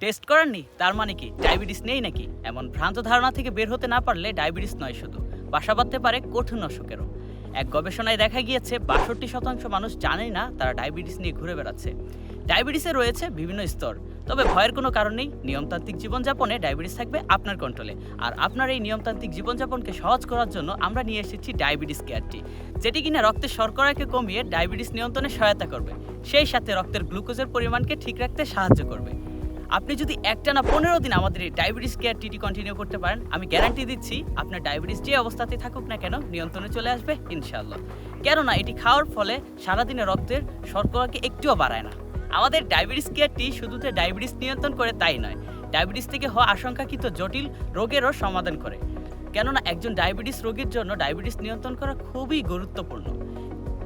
Test করেননি? তার মানে কি? ডায়াবেটিস নেই নাকি? এমন ভ্রান্ত ধারণা থেকে বের হতে না পারলে ডায়াবেটিস নয় শুধু, বাসা বাঁধতে পারে কঠিন অসুখেরও। এক গবেষণায় দেখা গিয়েছে, বাষট্টি শতাংশ মানুষ জানেই না তারা ডায়াবেটিস নিয়ে ঘুরে বেড়াচ্ছে। ডায়াবেটিসে রয়েছে বিভিন্ন স্তর, তবে ভয়ের কোনো কারণ নেই। নিয়মতান্ত্রিক জীবনযাপনে ডায়াবেটিস থাকবে আপনার কন্ট্রোলে। আর আপনার এই নিয়মতান্ত্রিক জীবনযাপনকে সহজ করার জন্য আমরা নিয়ে এসেছি ডায়াবেটিস কেয়ারটি, যেটি কিনা রক্তের শর্করাকে কমিয়ে ডায়াবেটিস নিয়ন্ত্রণে সহায়তা করবে। সেই সাথে রক্তের গ্লুকোজের পরিমাণকে ঠিক রাখতে সাহায্য করবে। আপনি যদি একটানা পনেরো দিন আমাদের এই ডায়াবেটিস কেয়ার টিটি কন্টিনিউ করতে পারেন, আমি গ্যারান্টি দিচ্ছি আপনার ডায়াবেটিস যে অবস্থাতে থাকুক না কেন নিয়ন্ত্রণে চলে আসবে ইনশাল্লাহ কেননা এটি খাওয়ার ফলে সারাদিনে রক্তের শর্করাকে একটুও বাড়ায় না। আমাদের ডায়াবেটিস কেয়ারটি শুধুতে ডায়াবেটিস নিয়ন্ত্রণ করে তাই নয় ডায়াবেটিস থেকে হওয়া আশঙ্কাকৃত জটিল রোগেরও সমাধান করে। কেননা একজন ডায়াবেটিস রোগীর জন্য ডায়াবেটিস নিয়ন্ত্রণ করা খুবই গুরুত্বপূর্ণ।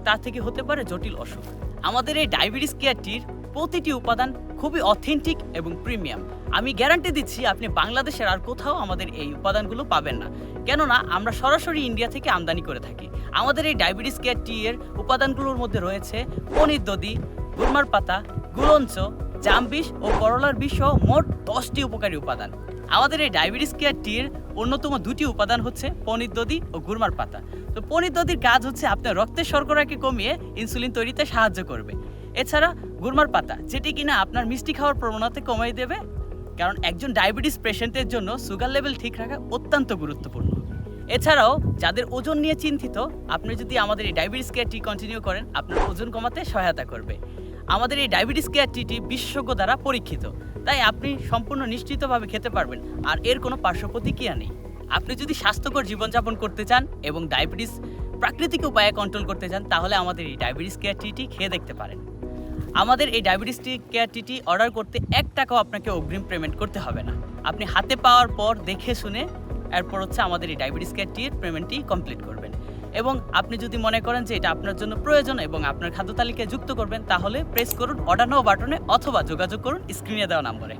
তা থেকে হতে পারে জটিল অসুখ। আমাদের এই ডায়াবেটিস কেয়ারটির প্রতিটি উপাদান খুবই অথেন্টিক এবং প্রিমিয়াম আমি গ্যারান্টি দিচ্ছি আপনি বাংলাদেশের আর কোথাও আমাদের এই উপাদানগুলো পাবেন না। কেননা আমরা সরাসরি ইন্ডিয়া থেকে আমদানি করে থাকি। আমাদের এই ডায়াবেটিস কেয়ার টি এর উপাদানগুলোর মধ্যে রয়েছে পনির দদি গুরমার পাতা গুলঞ্চ জামবিষ ও করলার বিষ সহ মোট দশটি উপকারী উপাদান। আমাদের এই ডায়াবেটিস কেয়ার টির অন্যতম দুটি উপাদান হচ্ছে পনির দদি ও গুরমার পাতা। তো পনির দদির কাজ হচ্ছে আপনার রক্তের শর্করাকে কমিয়ে ইনসুলিন তৈরিতে সাহায্য করবে। এছাড়া গুরমার পাতা, যেটি কিনা আপনার মিষ্টি খাওয়ার প্রবণতা কমিয়ে দেবে। কারণ একজন ডায়াবেটিস পেশেন্টের জন্য সুগার লেভেল ঠিক রাখা অত্যন্ত গুরুত্বপূর্ণ। এছাড়াও, যাদের ওজন নিয়ে চিন্তিত, আপনি যদি আমাদের এই ডায়াবেটিস কেয়ার টি কন্টিনিউ করেন, আপনার ওজন কমাতে সহায়তা করবে। আমাদের এই ডায়াবেটিস কেয়ার টিটি বিশেষজ্ঞ দ্বারা পরীক্ষিত, তাই আপনি সম্পূর্ণ নিশ্চিতভাবে খেতে পারবেন, আর এর কোনো পার্শ্ব প্রতিক্রিয়া নেই। আপনি যদি স্বাস্থ্যকর জীবনযাপন করতে চান এবং ডায়াবেটিস প্রাকৃতিক উপায়ে কন্ট্রোল করতে চান, তাহলে আমাদের এই ডায়াবেটিস কেয়ার খেয়ে দেখতে পারেন। আমাদের এই ডায়াবেটিস কেয়ার টিটি অর্ডার করতে এক টাকাও আপনাকে অগ্রিম পেমেন্ট করতে হবে না। আপনি হাতে পাওয়ার পর দেখে শুনে এরপর হচ্ছে আমাদের এই ডায়াবেটিস কেয়ার টির পেমেন্টটি কমপ্লিট করবেন। এবং আপনি যদি মনে করেন যে এটা আপনার জন্য প্রয়োজন এবং আপনার খাদ্য তালিকায় যুক্ত করবেন, তাহলে প্রেস করুন অর্ডার নাও বাটনে অথবা যোগাযোগ করুন স্ক্রিনে দেওয়া নম্বরে।